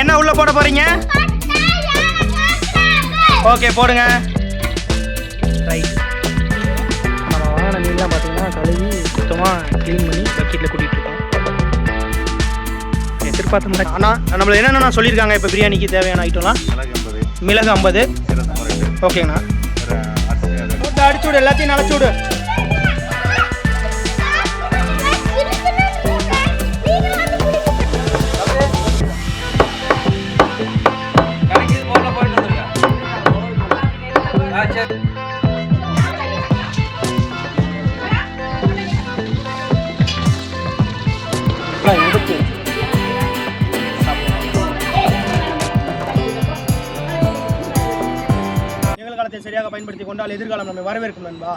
என்ன உள்ள போட போறீங்க? ஓகே போடுங்க. ரைட் நம்ம வாங்கின மீன்லாம் பார்த்தீங்கன்னா கழுவி சுத்தமாக க்ளீன் பண்ணி பக்கெட்டில் கூட்டிகிட்டு இருக்கோம். எதிர்பார்த்த மாதிரி ஆனால் நம்மள என்னென்ன சொல்லியிருக்காங்க? இப்போ பிரியாணிக்கு தேவையான ஐட்டம்லாம் மிளகு ஐம்பது. ஓகேங்கண்ணா அடிச்சு விடு எல்லாத்தையும் நினச்சி விடு. கொண்டால் எதிர்காலம் நம்மை வரவேற்கும் நண்பா.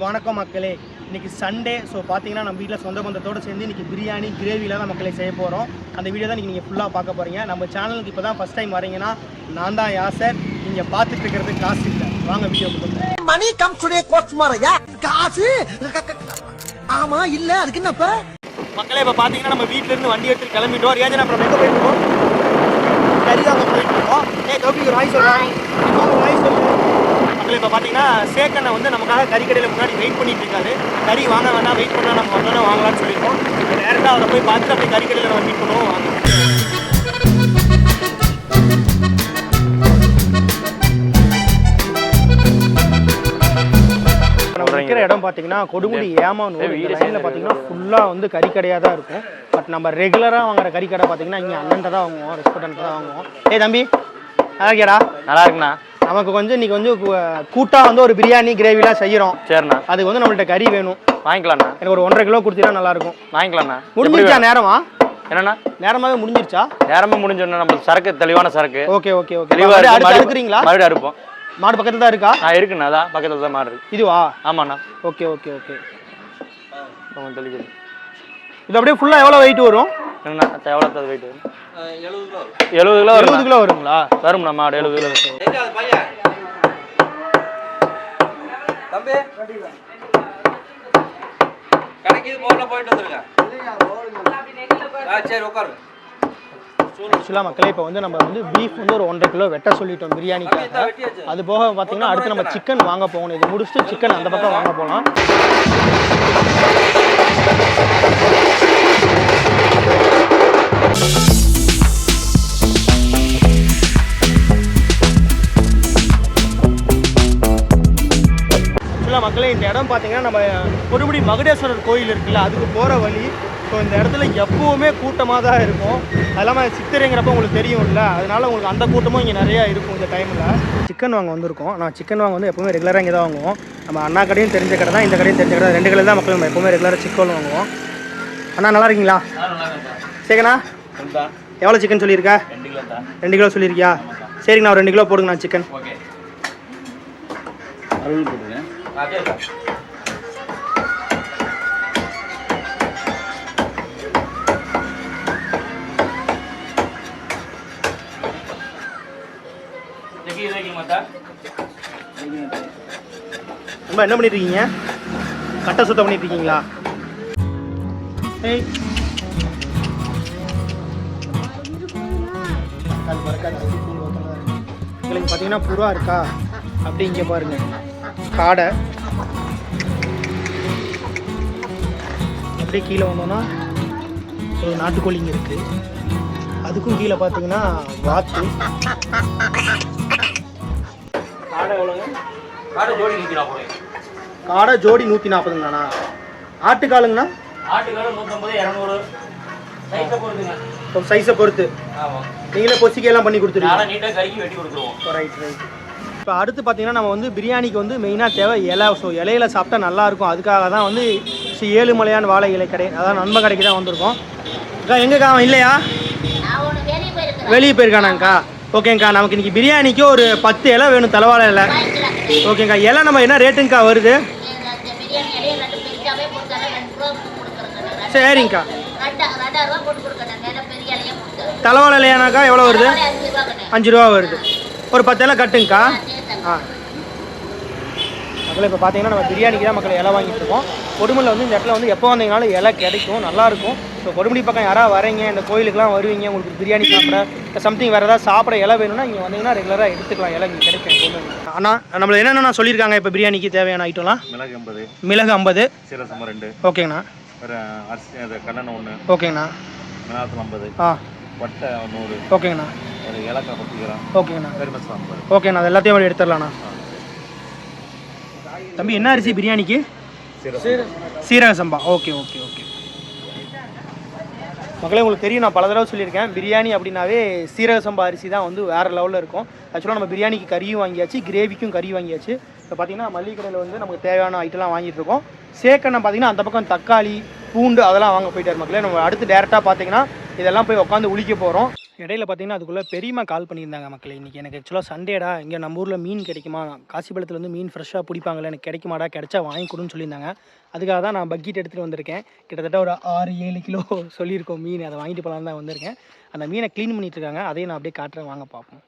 வணக்கம் மக்களே. இன்னைக்கு சண்டே ஸோ பார்த்தீங்கன்னா நம்ம வீட்டில் சொந்த பந்தத்தோடு சேர்ந்து இன்னைக்கு பிரியாணி கிரேவியில் தான் மக்களை செய்ய போகிறோம் அந்த வீடியோ தான் நீங்கள் ஃபுல்லாக பார்க்க போகிறீங்க நம்ம சேனலுக்கு இப்போ தான் ஃபஸ்ட் டைம் வரீங்கன்னா நான் தான் யாசர். நீங்கள் பார்த்துட்டு இருக்கிறது காசு இல்லை. வாங்க வீடியோ மணி கம் டுடே கோட்ஸ் காசு? ஆமா இல்ல அதுக்கு என்னப்ப? மக்களே இப்போ பார்த்தீங்கன்னா நம்ம வீட்டிலேருந்து வண்டி எடுத்து கிளம்பிட்டோம். ரியாஜன் அப்புறம் எங்கே போயிட்டு இருக்கோம்? வாங்க போயிட்டு இருக்கோம். ஏ கௌபி ஒரு ஆய் சொல்கிறான் ஒரு ஆய் மக்களே இப்போ பார்த்தீங்கன்னா சேக்கண்ணை வந்து நமக்காக கறி கடையில் முன்னாடி வெயிட் பண்ணிட்டு இருக்காரு. கறி வாங்க வேணாம் வெயிட் பண்ணா நம்ம வந்தோன்னே வாங்கலாம்னு சொல்லியிருக்கோம். டேரெக்டாக அவரை போய் பார்த்துட்டு அப்படியே கறி கடையில் நம்ம மீட் பண்ணுவோம் வாங்க. இருக்கிற இடம் பார்த்தீங்கன்னா கொடுமுடி ஏமானூர் இந்த லைனில் பார்த்தீங்கன்னா ஃபுல்லாக வந்து கறிக்கடையாக தான் இருக்கும். பட் நம்ம ரெகுலராக வாங்குற கறிக்கடை பார்த்தீங்கன்னா இங்கே அண்ணன்ட்ட தான் வாங்குவோம் ரெஸ்டாரண்ட் தான் வாங்குவோம். ஏய் தம்பி. நல்லா இருக்கியாடா நல்லா இருக்குண்ணா. நமக்கு கொஞ்சம் இன்னைக்கு வந்து கூ- கூட்டா வந்து ஒரு பிரியாணி கிரேவிலாம் செய்கிறோம் சரிண்ணா. அதுக்கு வந்து நம்மள்ட்ட கறி வேணும். வாங்கிக்கலாண்ணா. எனக்கு ஒரு ஒன்றரை கிலோ கொடுத்தீங்கன்னா நல்லா இருக்கும் வாங்கிக்கலாண்ணா. முடிஞ்சிருச்சா நேரமா? என்னண்ணா? நேரமாவே முடிஞ்சிருச்சா? நேரமா முடிஞ்சோன்னா நம்ம சரக்கு தெளிவான சரக்கு. Okay okay okay. தெளிவா இருக்கு அடுத்து மறுபடியும் அறுப்போம். மாடு பக்கத்துல தான் இருக்கா? ஆ இருக்குண்ணா. அதான் பக்கத்துல தான் மாடு இருக்கு. இதுவா? ஆமாண்ணா. Okay okay okay. தெளிக்குது இது அப்படியே ஃபுல்லாக எவ்வளோ வெயிட் வரும்? அத்தை எவ்வளோ வெயிட் வரும்? எழுபது கிலோ எழுபது கிலோ வருங்களா? எழுபது கிலோ வரும். தம்பி? கடைக்கு இது போகல போயிட்டு வந்துருங்க. ஆ சரி உட்காருங்க ஆக்சுவலாக மக்களே இப்போ வந்து நம்ம வந்து பீஃப் வந்து ஒரு ஒன்றரை கிலோ வெட்ட சொல்லிட்டோம் பிரியாணிக்காக. அது போக பார்த்தீங்கன்னா அடுத்து நம்ம சிக்கன் வாங்க போகணும். இது முடிச்சுட்டு சிக்கன் அந்த பக்கம் வாங்க போகலாம். மக்களே இந்த இடம் பார்த்தீங்கன்னா நம்ம கொடுமுடி மகுடேஸ்வரர் கோயில் இருக்குல்ல அதுக்கு போகிற வழி. ஸோ இந்த இடத்துல எப்பவுமே கூட்டமாக தான் இருக்கும். அது இல்லாமல் சித்திரைங்கிறப்ப உங்களுக்கு தெரியும்ல அதனால உங்களுக்கு அந்த கூட்டமும் இங்கே நிறையா இருக்கும் இந்த டைமில் சிக்கன் வாங்க வந்திருக்கோம். நான் சிக்கன் வாங்க வந்து எப்பவுமே ரெகுலராக இங்கே தான் வாங்குவோம். நம்ம அண்ணா கடையும் தெரிஞ்ச கடை தான் இந்த கடையும் தெரிஞ்ச கடை ரெண்டு கடையில் தான் மக்கள் நம்ம எப்பவுமே ரெகுலராக சிக்கன் வாங்குவோம். அண்ணா நல்லா இருக்கீங்களா? சரிங்கண்ணா எவ்வளோ சிக்கன் சொல்லியிருக்கா? ரெண்டு கிலோ சொல்லியிருக்கியா? சரிங்கண்ணா ஒரு ரெண்டு கிலோ போடுங்கண்ணா சிக்கன் ரொம்ப என்ன பண்ணிட்டு இருக்கீங்க? கட்டை சுத்தம் பண்ணிட்டு இருக்கீங்களா? ஏய் அது கீழே ஊத்தலாம் இருக்கு. எங்களுக்கு பார்த்தீங்கன்னா புறா இருக்கா? அப்படி இங்கே பாருங்க. காடை. அப்படியே கீழே வந்தோம்னா ஒரு நாட்டுக்கோழிங்க இருக்கு. அதுக்கும் கீழே பார்த்தீங்கன்னா வாத்து. காடை எவ்வளோங்க காடு ஜோடி காடை நூற்றி நாற்பதுங்கண்ணா ஆட்டுக்காலுங்கண்ணா? ஆட்டுக்காடு நூற்றம்பது இரநூறு. சைஸை பொறுத்து. நீங்களே பொசிக்கையெல்லாம் பண்ணி கொடுத்துருவீங்க. நீட்டாக கறிக்கு வெட்டி கொடுத்துருவோம். ரைட் ரைட் இப்போ அடுத்து பார்த்தீங்கன்னா நம்ம வந்து பிரியாணிக்கு வந்து மெயினாக தேவை இலை. ஸோ இலையில சாப்பிட்டா நல்லா இருக்கும். அதுக்காக தான் வந்து ஸ்ரீ ஏழுமலையான் வாழை இலை கடை அதான் நண்பன் கடைக்கு தான் வந்திருக்கோம். அக்கா எங்கக்கா அவன் இல்லையா? வெளியே போயிருக்கானாங்க்கா? ஓகேங்க்கா நமக்கு இன்னைக்கு பிரியாணிக்கு ஒரு பத்து இலை வேணும் தலைவாழை இலை. ஓகேங்க்கா இலை நம்ம என்ன ரேட்டுங்கக்கா வருது? சரிங்கக்கா தலைவாழை இலையானாக்கா எவ்வளோ வருது? அஞ்சு ரூபா வருது. ஒரு பத்து இலை கட்டுங்கக்கா. ஆ அதில் இப்போ பார்த்தீங்கன்னா நம்ம பிரியாணிக்கு தான் மக்கள் இலை வாங்கிட்டு இருக்கோம். கொடுமுடியில் வந்து இந்த இடத்துல வந்து எப்போ வந்தீங்கனாலும் இலை கிடைக்கும் நல்லாயிருக்கும் ஸோ கொடுமுடி பக்கம் யாராவது வரீங்க இந்த கோயிலுக்குலாம் வருவீங்க உங்களுக்கு பிரியாணி சாப்பிட சம்திங் வேறு ஏதாவது சாப்பிட இலை வேணும்னா இங்கே வந்தீங்கன்னா ரெகுலராக எடுத்துக்கலாம் இலை இங்கே கிடைக்கும் எப்பவுமே. அண்ணா நம்மள என்னென்ன சொல்லியிருக்காங்க இப்போ பிரியாணிக்கு தேவையான ஐட்டம்லாம் மிளகு எண்பது. மிளகு ஐம்பது. சீரசம் ரெண்டு. ஓகேங்கண்ணா. அரிசி அது கல்லெண்ணெய் ஒன்று ஓகேங்கண்ணா. மிளகாத்தூள் ஐம்பது. ஆ. வட்டை நூறு. ஓகேங்கண்ணா. ஒரு ஏலக்காய் பத்து கிராம் ஓகேங்கண்ணா ஐம்பது. ஓகேண்ணா அது எல்லாத்தையும் அப்படி எடுத்துடலாண்ணா. தம்பி என்ன அரிசி பிரியாணிக்கு? சீரக சம்பா. Okay okay okay. மக்களே உங்களுக்கு தெரியும் நான் பல தடவை சொல்லியிருக்கேன் பிரியாணி அப்படின்னாவே சீரக சம்பா அரிசி தான் வந்து வேறு லெவலில் இருக்கும். ஆக்சுவலாக நம்ம பிரியாணிக்கு கறியும் வாங்கியாச்சு கிரேவிக்கும் கறி வாங்கியாச்சு. இப்போ பார்த்தீங்கன்னா மல்லிகை கடையில் வந்து நமக்கு தேவையான ஐட்டம்லாம் வாங்கிட்டு இருக்கோம். சேக்கண்ணை பார்த்தீங்கன்னா அந்த பக்கம் தக்காளி பூண்டு அதெல்லாம் வாங்க போயிட்டார் மக்களே. நம்ம அடுத்து டேரெக்டாக பார்த்தீங்கன்னா இதெல்லாம் போய் உட்காந்து உளிக்க போகிறோம் இடையில பார்த்தீங்கன்னா அதுக்குள்ளே பெரியம்மா கால் பண்ணியிருந்தாங்க மக்களே. இன்றைக்கி எனக்கு ஆக்சுவலாக சண்டேடா. இங்கே நம்ம ஊரில் மீன் கிடைக்குமா? காசிபாளத்தில் வந்து மீன் ஃப்ரெஷ்ஷாக பிடிப்பாங்களே எனக்கு கிடைக்குமாடா? கிடைச்சா வாங்கி கொடுன்னு சொல்லியிருந்தாங்க. அதுக்காக தான் நான் பக்கெட் எடுத்துகிட்டு வந்திருக்கேன். கிட்டத்தட்ட ஒரு ஆறு ஏழு கிலோ சொல்லியிருக்கோம் மீன். அதை வாங்கிட்டு போகலான்னு தான் வந்திருக்கேன். அந்த மீனை க்ளீன் பண்ணிட்டு இருக்காங்க. அதையும் நான் அப்படியே காட்டுறேன். வாங்க பார்ப்போம்.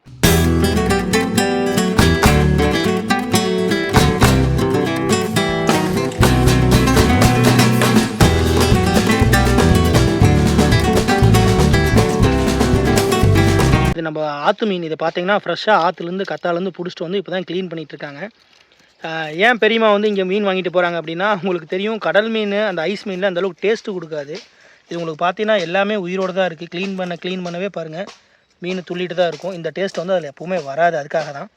இது நம்ம ஆற்று மீன். இதை பார்த்தீங்கன்னா ஃப்ரெஷ்ஷாக ஆற்றுலேருந்து கத்தாலேருந்து பிடிச்சிட்டு வந்து இப்போ தான் க்ளீன் பண்ணிகிட்ருக்காங்க இருக்காங்க ஏன் பெரியம்மா வந்து இங்கே மீன் வாங்கிட்டு போகிறாங்க அப்படின்னா உங்களுக்கு தெரியும் கடல் மீன் அந்த ஐஸ் மீனில் அந்த அளவுக்கு டேஸ்ட்டு கொடுக்காது. இது உங்களுக்கு பார்த்தீங்கன்னா எல்லாமே உயிரோடு தான் இருக்குது க்ளீன் பண்ண க்ளீன் பண்ணவே பாருங்கள் மீன் துள்ளிட்டு தான் இருக்கும். இந்த டேஸ்ட் வந்து அதில் எப்போவுமே வராது. அதுக்காக தான்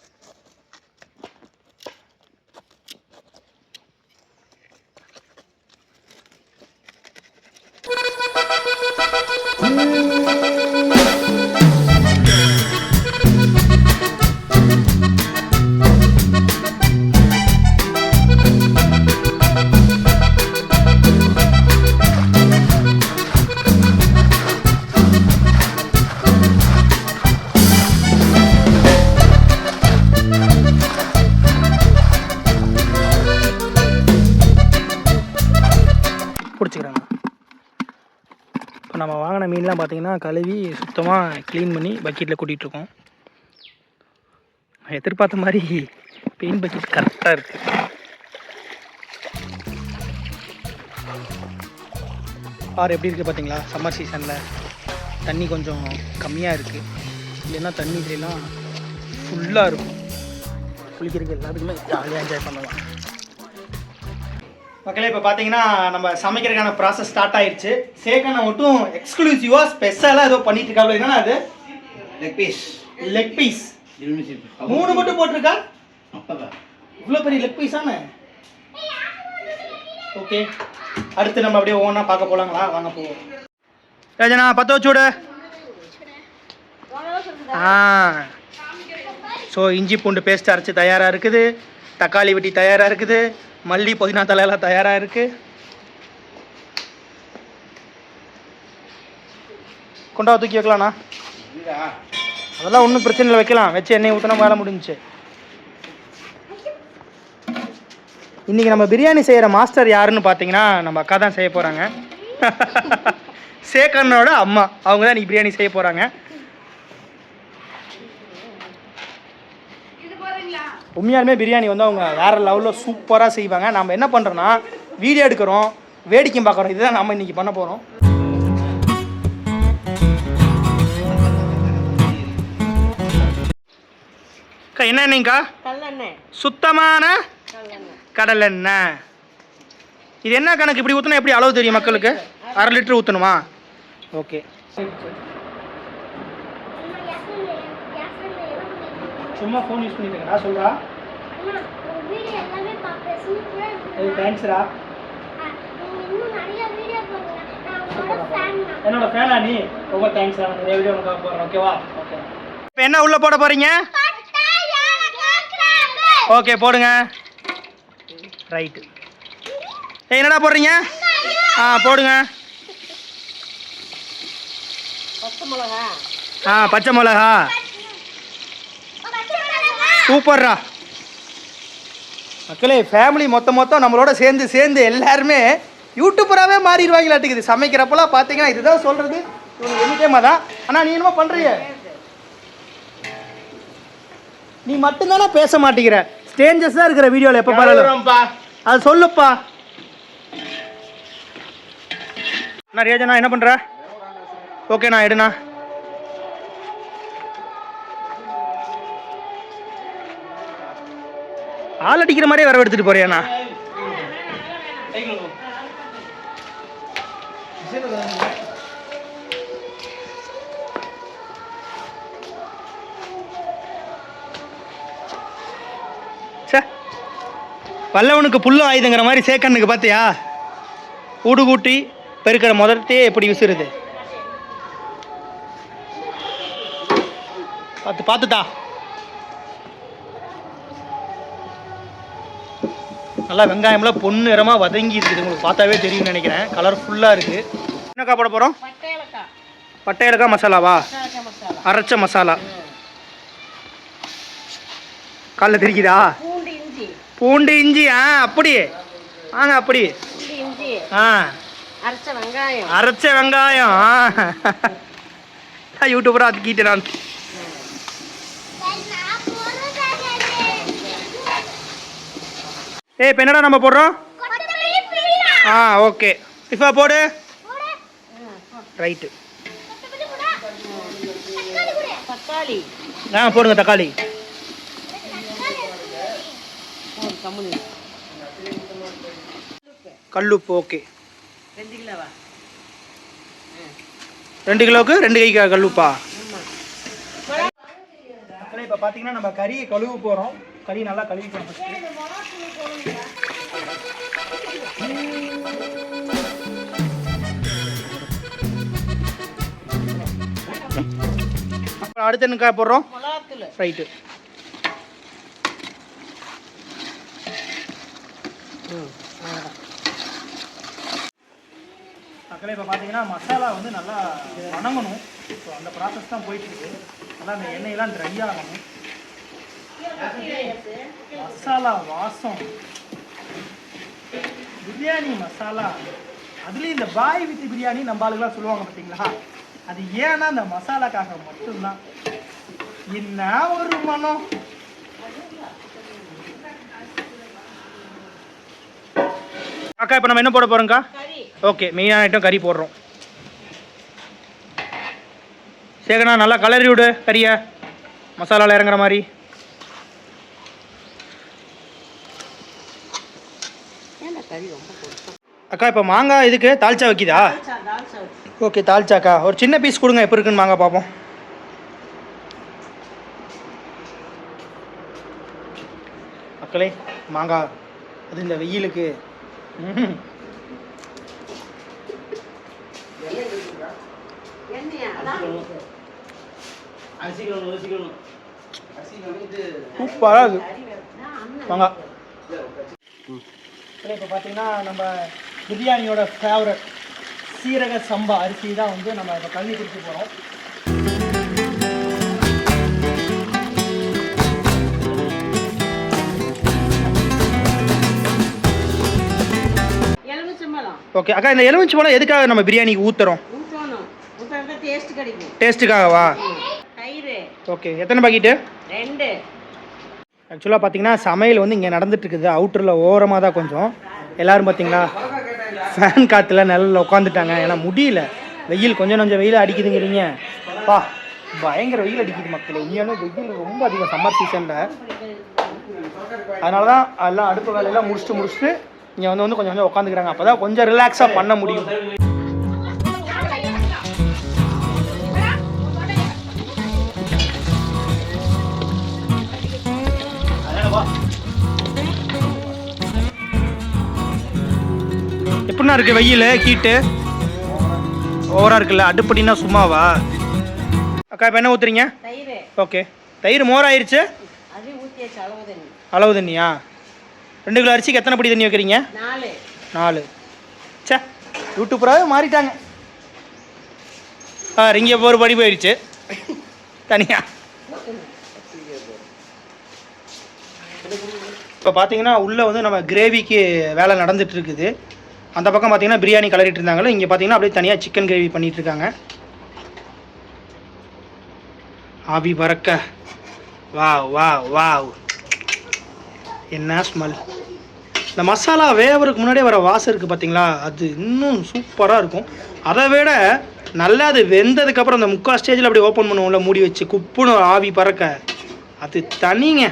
இப்போ மீன்லாம் பார்த்தீங்கன்னா கழுவி சுத்தமாக க்ளீன் பண்ணி பக்கெட்டில் கூட்டிகிட்ருக்கோம் நான் எதிர்பார்த்த மாதிரி பெயின் பக்கெட் கரெக்டாக இருக்குது ஆறு எப்படி இருக்குது பார்த்தீங்களா? சம்மர் சீசனில் தண்ணி கொஞ்சம் கம்மியாக இருக்குது இல்லைன்னா தண்ணி இதெல்லாம் ஃபுல்லாக இருக்கும். குளிக்கிறதுக்கு எல்லாத்துக்குமே ஜாலியாக என்ஜாய் பண்ணலாம். மக்களே இப்போ பார்த்தீங்கன்னா நம்ம சமைக்கிறதுக்கான ப்ராசஸ் ஸ்டார்ட் ஆயிடுச்சு சேகனை மட்டும் எக்ஸ்க்ளூசிவாக ஸ்பெஷலாக ஏதோ பண்ணிட்டு இருக்காப்ல. என்னன்னா அது? லெக் பீஸ் லெக் பீஸ் மூணு மட்டும் போட்டிருக்கா? இவ்வளோ பெரிய லெக் பீஸானே ஓகே அடுத்து நம்ம அப்படியே ஒவ்வொன்றா பார்க்க போகலாங்களா வாங்க போவோம். ராஜனா பற்ற வச்சு விடு. ஆ. ஸோ இஞ்சி பூண்டு பேஸ்ட் அரைச்சி தயாராக இருக்குது. தக்காளி வெட்டி தயாராக இருக்குது. மல்லி புதினா தலையெல்லாம் தயாராக இருக்குது கொண்டா தூக்கி வைக்கலாண்ணா அதெல்லாம் ஒன்றும் பிரச்சனை இல்லை வைக்கலாம். வச்சு எண்ணெய் ஊற்றினா வேலை முடிஞ்சுச்சு. இன்றைக்கி நம்ம பிரியாணி செய்கிற மாஸ்டர் யாருன்னு பார்த்தீங்கன்னா நம்ம அக்கா தான் செய்ய போகிறாங்க சேகர்னோட அம்மா. அவங்க தான் இன்றைக்கி பிரியாணி செய்ய போகிறாங்க உண்மையாலுமே பிரியாணி வந்து அவங்க வேறு லெவலில் சூப்பராக செய்வாங்க. நம்ம என்ன பண்ணுறோன்னா வீடியோ எடுக்கிறோம் வேடிக்கை பார்க்குறோம். இதுதான் நம்ம இன்றைக்கி பண்ண போகிறோம் என்ன எண்ணெய்க்கா சுத்தமான கடலெண்ணெய். இது என்ன கணக்கு இப்படி ஊற்றினா எப்படி அளவு தெரியும் மக்களுக்கு? அரை லிட்டர் ஊற்றணுமா ஓகே சும்மா ஃபோன் யூஸ் பண்ணிட்டு இருக்கா சொல்கிறா தேங்க்ஸ்ரா என்னோட ஃபேனா நீ? ரொம்ப தேங்க்ஸ் நிறைய வீடியோ உனக்கு போடுறேன் ஓகேவா ஓகே இப்போ என்ன உள்ள போட போறீங்க? ஓகே போடுங்க. ரைட்டு என்னடா போடுறீங்க? ஆ போடுங்க. பச்சை மிளகா. ஆ பச்சை மிளகா. சூப்பர்ரா. மக்களே ஃபேமிலி மொத்த மொத்தம் நம்மளோட சேர்ந்து சேர்ந்து எல்லாருமே யூடியூபராகவே மாறிடுவாங்களாட்டுக்குது. சமைக்கிறப்பெல்லாம் பார்த்தீங்கன்னா இதுதான் சொல்கிறது இவங்க டைம் தான் ஆனால் நீ என்னமோ பண்ணுறிய நீ மட்டும்தானே பேச மாட்டேங்கிற. ஸ்டேஞ்சஸாக இருக்கிற வீடியோவில் எப்போ பாருங்க அது சொல்லுப்பா. நான் ரேஜனா என்ன பண்ணுற ஓகேண்ணா எடுண்ணா. ஆள் அடிக்கிற மாதிரியே வர எடுத்துட்டு போறியாண்ணா வல்லவனுக்கு புல்லும் ஆயுதங்கிற மாதிரி சேக்கண்ணுக்கு பார்த்தியா ஊடுகூட்டி பெருக்கிற முதல்த்தையே எப்படி விசிறுது. பார்த்து பார்த்துட்டா? நல்லா வெங்காயம்லாம் பொண்ணு நிறமாக வதங்கி இருக்குது உங்களுக்கு பார்த்தாவே தெரியும்னு நினைக்கிறேன் கலர்ஃபுல்லாக இருக்குது என்னக்கா போட போகிறோம் பட்டை இலக்கா மசாலாவா அரைச்ச மசாலா காலில் தெரிக்குதா பூண்டு இஞ்சி ஆ அப்படி ஆங்க அப்படி ஆ அரைச்ச வெங்காயம் அரைச்ச வெங்காயம் ஆ. யூடியூபராக அதுக்கிட்டு நான் ஏய் இப்போ என்னடா நம்ம போடுறோம்? ஆ ஓகே. இப்போ போடு. ரைட்டு. தக்காளி. ஆ போடுங்க தக்காளி. கல்லுப்பு ஓகே. ரெண்டு கிலோவா? ரெண்டு கிலோவுக்கு ரெண்டு கை க- கல்லுப்பா இப்போ பார்த்தீங்கன்னா நம்ம கறியை கழுவ போகிறோம் கறி நல்லா கழுவிக்கணும் ஃபஸ்ட்டு அடுத்து என்ன காய் போடுறோம்? ரைட்டு மக்களே இப்போ பார்த்தீங்கன்னா மசாலா வந்து நல்லா வணங்கணும். ஸோ அந்த ப்ராசஸ் தான் போயிட்டு இருக்கு நல்லா அந்த எண்ணெயெல்லாம் ட்ரை ஆகணும். மசாலா வாசம். பிரியாணி மசாலா. அதுலேயும் இந்த பாய் வித் பிரியாணி நம்ம ஆளுங்களாம் சொல்லுவாங்க பார்த்தீங்களா அது ஏன்னா அந்த மசாலாக்காக மட்டும்தான். என்ன ஒரு மனம். அக்கா இப்போ நம்ம என்ன போட போகிறோங்க்கா கறி. ஓகே மெயினான ஐட்டம் கறி போடுறோம். சேகண்ணா நல்லா கலரி விடு கறியை. மசாலாவில் இறங்குற மாதிரி ஏன்னா கறி ரொம்ப கொடுக்கும் அக்கா இப்போ மாங்காய் இதுக்கு தால்ச்சா வைக்கிதா. ஓகே தால்ச்சாக்கா ஒரு சின்ன பீஸ் கொடுங்க எப்போ இருக்குன்னு மாங்காய் பார்ப்போம் மக்களே மாங்காய் அது இந்த வெயிலுக்கு. சூப்பராக இருக்கு. கறி வேணும் அண்ணன் மாங்காய் இப்போ பார்த்தீங்கன்னா நம்ம பிரியாணியோட ஃபேவரட் சீரக சம்பா அரிசி தான் வந்து நம்ம இப்போ கல்வி கொடுத்து போகிறோம் ஓகே அக்கா இந்த எலுமிச்சி பழம் எதுக்காக நம்ம பிரியாணிக்கு கிடைக்கும். டேஸ்ட்டுக்காகவா தயிர். ஓகே எத்தனை பாக்கெட்டு ரெண்டு. ஆக்சுவலாக பார்த்தீங்கன்னா சமையல் வந்து இங்கே நடந்துட்டு இருக்குது. அவுட்டரில் ஓரமாக தான் கொஞ்சம். எல்லாரும் பார்த்தீங்களா ஃபேன் காற்றுல நிழலில் உட்காந்துட்டாங்க ஏன்னா முடியல. வெயில் கொஞ்சம் கொஞ்சம் வெயில் அடிக்குதுங்கிறீங்க. பா பயங்கர வெயில் அடிக்குது மக்களே. உண்மையான வெயில் ரொம்ப அதிகம் சம்மர் சீசனில் அதனால தான் எல்லாம் அடுப்பு வேலையெல்லாம் முடிச்சுட்டு முடிச்சுட்டு இங்கே வந்து வந்து கொஞ்சம் கொஞ்சம் உட்காந்துக்கிறாங்க. அப்போ தான் கொஞ்சம் ரிலாக்ஸாக பண்ண முடியும். எப்படிண்ணா இருக்கு வெயில் ஹீட்டு ஓவரா இருக்குல்ல அடுப்படினா சும்மாவா? அக்கா இப்போ என்ன தயிர். ஓகே. தயிர் மோர் ஊற்றியாச்சு அளவு தண்ணி. அளவு தண்ணியா? ரெண்டு கிலோ அரிசிக்கு எத்தனை படி தண்ணி வைக்கிறீங்க? நாலு. ச்சே யூடியூப்பராகவே மாறிட்டாங்க. ஆ இங்கே ஒரு படி போயிடுச்சு தனியா. இப்போ பார்த்தீங்கன்னா உள்ளே வந்து நம்ம கிரேவிக்கு வேலை நடந்துட்டு இருக்குது. அந்த பக்கம் பார்த்தீங்கன்னா பிரியாணி கலரிட்டு இருந்தாங்களே இங்கே பார்த்தீங்கன்னா அப்படியே தனியாக சிக்கன் கிரேவி பண்ணிகிட்ருக்காங்க ஆவி பறக்க. வா வா வா என்ன ஸ்மெல் இந்த மசாலா வேவருக்கு முன்னாடியே வர வாசம் இருக்குது பார்த்தீங்களா அது இன்னும் சூப்பராக இருக்கும். அதை விட நல்லா அது வெந்ததுக்கப்புறம் அந்த முக்கால் ஸ்டேஜில் அப்படியே ஓப்பன் பண்ணுவோம்ல மூடி வச்சு குப்புன்னு ஆவி பறக்க. அது தனிங்க.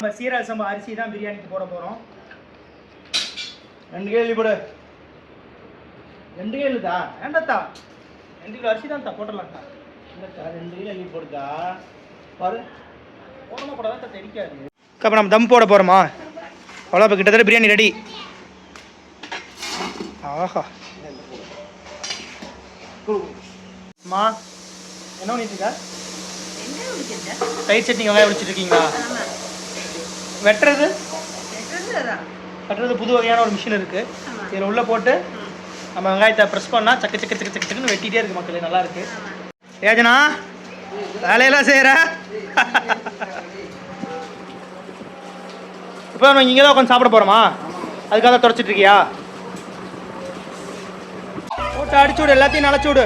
நம்ம சீரக சம்பா அரிசி தான் பிரியாணிக்கு போட போகிறோம் ரெண்டு கேள்வி போடு. ரெண்டு கேள்வி தான் வேண்டாத்தா ரெண்டு கிலோ அரிசி தான் தா போட்டுடலாம்க்கா இல்லைக்கா ரெண்டு கிலோ அள்ளி போடுக்கா பாரு. போடமா போடாதான் தெரிக்காது அப்போ நம்ம தம் போட போகிறோமா அவ்வளோ இப்போ கிட்டத்தட்ட பிரியாணி ரெடி ஆஹா. அம்மா என்ன பண்ணிட்டு தயிர் சட்னி வெங்காயம் வச்சுட்டு இருக்கீங்களா? வெட்டுறது? வெட்டுறது புது வகையான ஒரு மிஷின் இருக்கு. இதில் உள்ள போட்டு நம்ம வெங்காயத்தை ப்ரெஸ் பண்ணா சக்கு சக்கு சக்கு சக்கு சக்குன்னு வெட்டிட்டே இருக்கு மக்களே நல்லா இருக்கு. ஏஜனா வேலையெல்லாம் செய்கிற இப்போ நம்ம இங்கே தான் உட்காந்து சாப்பிட போகிறோமா அதுக்காக தான் தொடச்சிட்டு இருக்கியா? போட்டு அடிச்சு விடு எல்லாத்தையும் நனைச்சு விடு.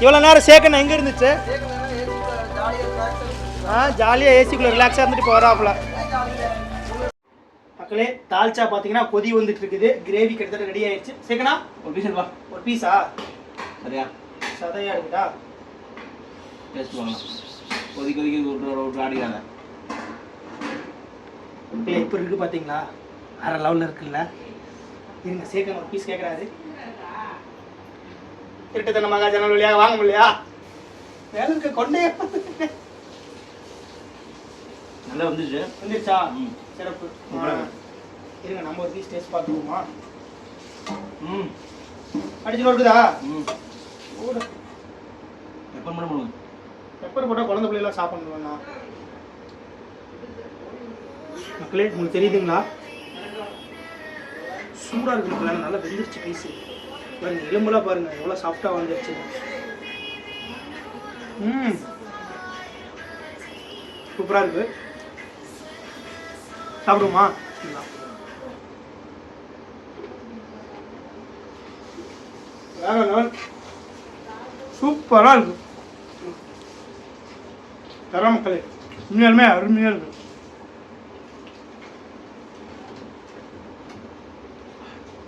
இவ்வளோ நேரம் சேக்கணும் எங்கே இருந்துச்சு? ஆ ஜாலியாக ஏசிக்குள்ளே ரிலாக்ஸாக இருந்துட்டு போகிறாப்புல மக்களே தால்ச்சா பார்த்தீங்கன்னா கொதி வந்துட்டு இருக்குது. கிரேவி கிட்டத்தட்ட ரெடி ஆயிடுச்சு சேக்கனா ஒரு பீஸ் வா ஒரு பீஸா சரியா? சதையா இருக்குதா? டேஸ்ட் பண்ணலாம் கொதி கொதிக்க விட்டு விட்டு ஆடிக்காத இப்போ இருக்கு பார்த்தீங்களா வேற லெவலில் இருக்குல்ல? இருங்க சேக்கன் ஒரு பீஸ் கேட்குறாரு திருட்டுத்தனமாக ஜன்னல் வழியாக வாங்க முடியலையா? வேலை இருக்க கொண்டே. நல்லா வந்துச்சு. வந்துருச்சா? ம். சிறப்பு. இருங்க நம்ம ஒரு டேஸ்ட் பார்த்துருவோமா ம். அடிச்சு இருக்குதா ம். எப்போ பண்ண முடியும் பெப்பர் போட்டால் குழந்தை பிள்ளைலாம் சாப்பிடணும்ண்ணா மக்களே உங்களுக்கு தெரியுதுங்களா? சூடாக இருக்கு நல்லா வெந்துருச்சு பீஸு பாருங்க எலும்புலாம் பாருங்க எவ்வளோ சாஃப்டாக வந்துருச்சு. ம். சூப்பராக இருக்கு. சாப்பிடுமா வேற லெவல் சூப்பராக இருக்கு. தர மக்களே உண்மையாலுமே அருமையாக இருக்கு.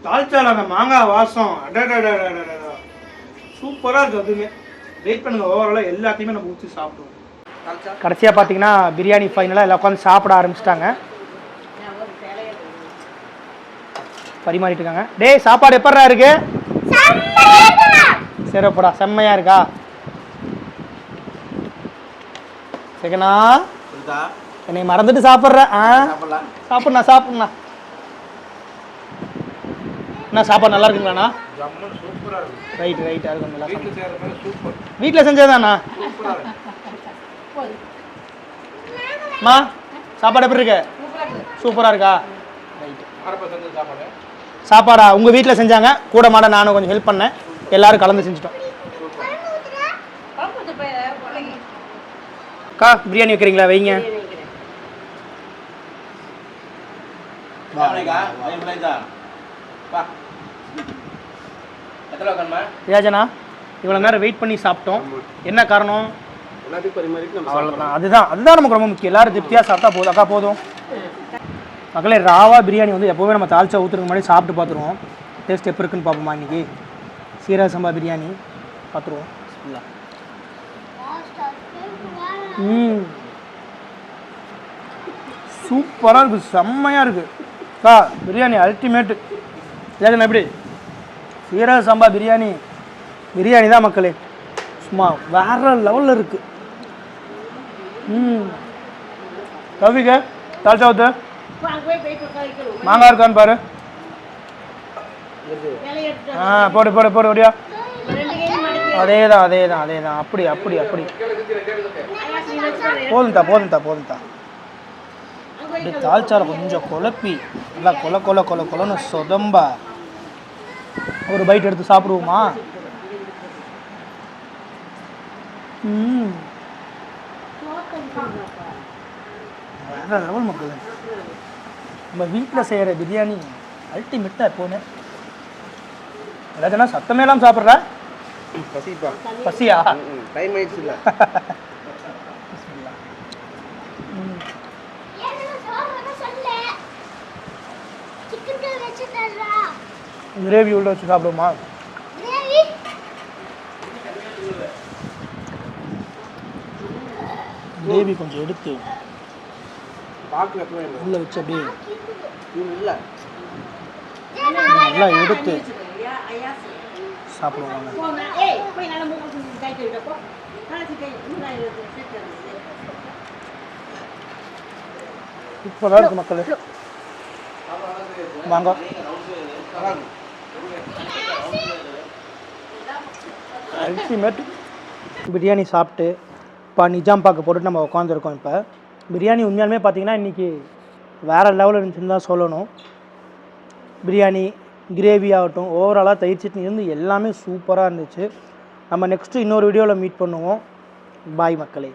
தால்ச்சால அந்த மாங்காய் வாசம். சூப்பராக இருக்கு அதுவுமே. வெயிட் பண்ணுங்க ஓவராலாக எல்லாத்தையுமே நம்ம ஊற்றி சாப்பிடுவோம் கடைசியாக பார்த்தீங்கன்னா பிரியாணி ஃபைனலாக எல்லாம் உட்காந்து சாப்பிட ஆரம்பிச்சிட்டாங்க. பரிமாறிட்டு இருக்காங்க டேய் சாப்பாடு எப்படா இருக்கு? சிறப்புடா செம்மையா இருக்கா? இருக்கா என்னை மறந்துட்டு சாப்பிட்ற ஆ? சாப்பிடலாம். சாப்பிட்ண்ணா சாப்பிட்ண்ணா. என்ன சாப்பாடு நல்லா இருக்குங்களாண்ணா? ரைட் ரைட் கொஞ்சம் நல்லா வீட்டில் செஞ்சதாண்ணா அம்மா சாப்பாடு எப்படி இருக்கு? சூப்பராக இருக்கா? ரைட் அரப்பை செஞ்ச சாப்பாடு? சாப்பாடா உங்கள் வீட்டில் செஞ்சாங்க. கூட மாட நானும் கொஞ்சம் ஹெல்ப் பண்ணேன். எல்லாரும் கலந்து செஞ்சுட்டோம். அக்கா பிரியாணி வைக்கிறீங்களா? வைங்க. வாடகைக்கா ரியாஜனா இவ்வளோ நேரம் வெயிட் பண்ணி சாப்பிட்டோம். என்ன காரணம்? அவ்வளோதான் அதுதான் அதுதான் நமக்கு ரொம்ப முக்கியம். எல்லாரும் திருப்தியாக சாப்பிட்டா போதும். அக்கா போதும். மக்களே ராவா பிரியாணி வந்து எப்போவுமே நம்ம தால்ச்சா ஊற்றுறதுக்கு முன்னாடி சாப்பிட்டு பார்த்துருவோம் டேஸ்ட் எப்போ இருக்குன்னு பார்ப்போமா இன்னைக்கு. சீரக சம்பா பிரியாணி. பார்த்துருவோம் ம். சூப்பராக இருக்குது செம்மையாக இருக்குது அக்கா பிரியாணி அல்டிமேட்டு ரியாஜனா எப்படி? சீரக சம்பா பிரியாணி. பிரியாணி தான் மக்களே. சும்மா வேற லெவலில் இருக்கு. ம். கவிக தாழ்ச்சாவத்து மாங்காய் இருக்கான்னு பாரு. ஆ போடு போடு போடு ஒடியா. அதே தான் அதே தான் அதே தான் அப்படி அப்படி அப்படி. போதும்தா போதும்தா போதும்தா. அப்படி தாழ்ச்சால கொஞ்சம் குழப்பி. நல்லா கொல கொல கொல கொலன்னு சொதம்பா. ஒரு பைட் எடுத்து சாப்பிடுவோமா? ம். வேற லெவல் மக்கள். நம்ம வீட்டில் செய்கிற பிரியாணி அல்டிமேட்டாக எப்போவுமே. ஏதாச்சும் சத்தமே இல்லாமல் சாப்பிட்ற பசியா? டைம் ஆயிடுச்சு இல்ல கிரேவி உள்ள வச்சு சாப்பிடுமா கிரேவி. கொஞ்சம் எடுத்து. உள்ள வச்சு அப்படியே நல்லா எடுத்து சாப்பிடுவாங்க போங்க. ஏய் போய் நல்லா மூக்கு குடிச்சு கை கழுவிட்டு போ நாளைக்கு கை இன்னும் நான் இதை சேர்த்து சூப்பராக இருக்கு மக்களே. வாங்க. அல்டிமேட் பிரியாணி சாப்பிட்டு இப்போ நிஜாம் பாக்கு போட்டு நம்ம உட்காந்துருக்கோம் இப்போ. பிரியாணி உண்மையாலுமே பார்த்தீங்கன்னா இன்றைக்கி வேறு லெவலில் இருந்துச்சுன்னு தான் சொல்லணும். பிரியாணி கிரேவி ஆகட்டும் ஓவராலாக தயிர் சட்னி இருந்து எல்லாமே சூப்பராக இருந்துச்சு. நம்ம நெக்ஸ்ட்டு இன்னொரு வீடியோவில் மீட் பண்ணுவோம். பாய் மக்களே.